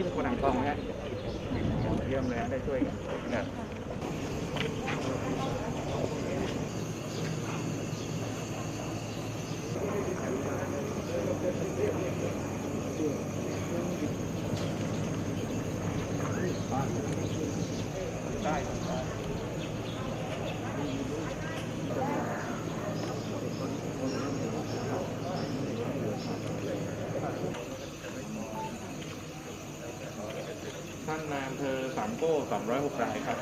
พี่เป็นคนอ่างทองนะเยี่ยมเลยได้ช่วยกัน ท่านนายอำเภอสามโก้สามร้อยหกรายครับ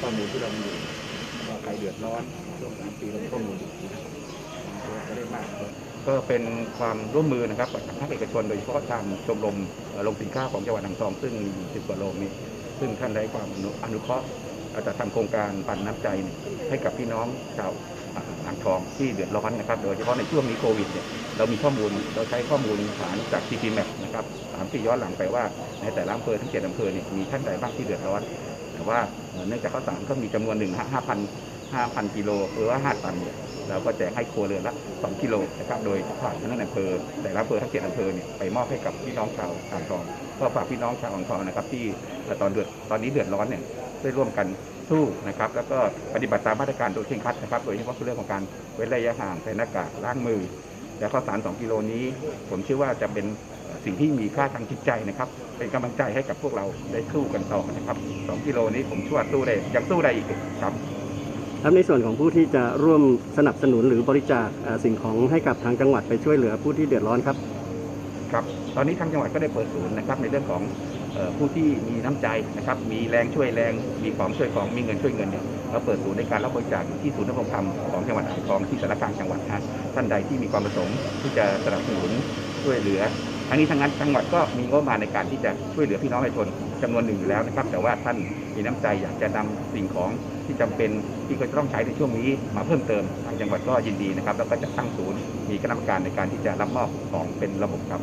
ข้อมูลที่เรามีอยู่ว่าใครเดือดร้อน ช่วงสามปีเราข้อมูลอยู่จะได้มากก็เป็นความร่วมมือนะครับกับภาคเอกชนโดยเฉพาะทางชมรมโรงสินค้าของจังหวัดอ่างทองซึ่งมีสิบกว่าโรงนี้ซึ่งท่านได้ความอนุเคราะห์อาจจะทำโครงการปันน้ำใจให้กับพี่น้องชาวอ่างทองที่เดือดร้อนนะครับ โดยเฉพาะในช่วงนี้โควิดเนี่ยเรามีข้อมูลเราใช้ข้อมูลฐานจาก TP Map นะครับถามที่ย้อนหลังไปว่าในแต่ละอำเภอทั้งเจ็ดอำเภอเนี่ยมีท่านใดบ้างที่เดือดร้อน แต่ว่าเนื่องจากข้าวสารก็มีจำนวนหนึ่งห้าพัน ห้าพันกิโลหรือว่าห้าตันเนี่ยเราก็แจกให้ครัวเรือนละสองกิโลนะครับโดยผ่านคณะอำเภอแต่ละอำเภอทั้งเจ็ดอำเภอเนี่ยไปมอบให้กับพี่น้องชาวอ่างทองก็ฝากพี่น้องชาวอ่างทองนะครับที่ตอนเดือดตอนนี้เดือดร้อนเนี่ยได้ร่วมกันสู้นะครับแล้วก็ปฏิบัติตามมาตรการโดยเคร่งครัดนะครับโดยเฉพาะเรื่องของการเว้นระยะห่างใส่หน้ากากล้างมือ และข้าวสาร 2 กิโลนี้ ผมเชื่อว่าจะเป็นสิ่งที่มีค่าทางจิตใจนะครับ เป็นกำลังใจให้กับพวกเราได้สู้กันต่อนะครับ 2 กิโลนี้ผมช่ว่าสู้ได้ยังสู้ได้อีกครับ ครับในส่วนของผู้ที่จะร่วมสนับสนุนหรือบริจาคสิ่งของให้กับทางจังหวัดไปช่วยเหลือผู้ที่เดือดร้อนครับครับ ตอนนี้ทางจังหวัดก็ได้เปิดศูนย์นะครับในเรื่องของผู้ที่มีน้ำใจนะครับ มีแรงช่วยแรง มีของช่วยของ มีเงินช่วยเงินเนี่ยเราเปิดศูนย์ในการรับบริจาคที่ศูนย์ดำรงธรรมของจังหวัดอ่างทองที่สารกลางจังหวัดนะท่านใดที่มีความประสงค์ที่จะสนับสนุนช่วยเหลือ ทั้งนี้ทั้งนั้นจังหวัดก็มีงบประมาณในการที่จะช่วยเหลือพี่น้องประชาชนจำนวนหนึ่งอยู่แล้วนะครับ แต่ว่าท่านมีน้ำใจอยากจะนำสิ่งของที่จำเป็นที่ก็จะต้องใช้ในช่วงนี้มาเพิ่มเติมทางจังหวัดก็ยินดีนะครับ แล้วก็จะตั้งศูนย์มีคณะกรรมการในการที่จะรับมอบของเป็นระบบครับ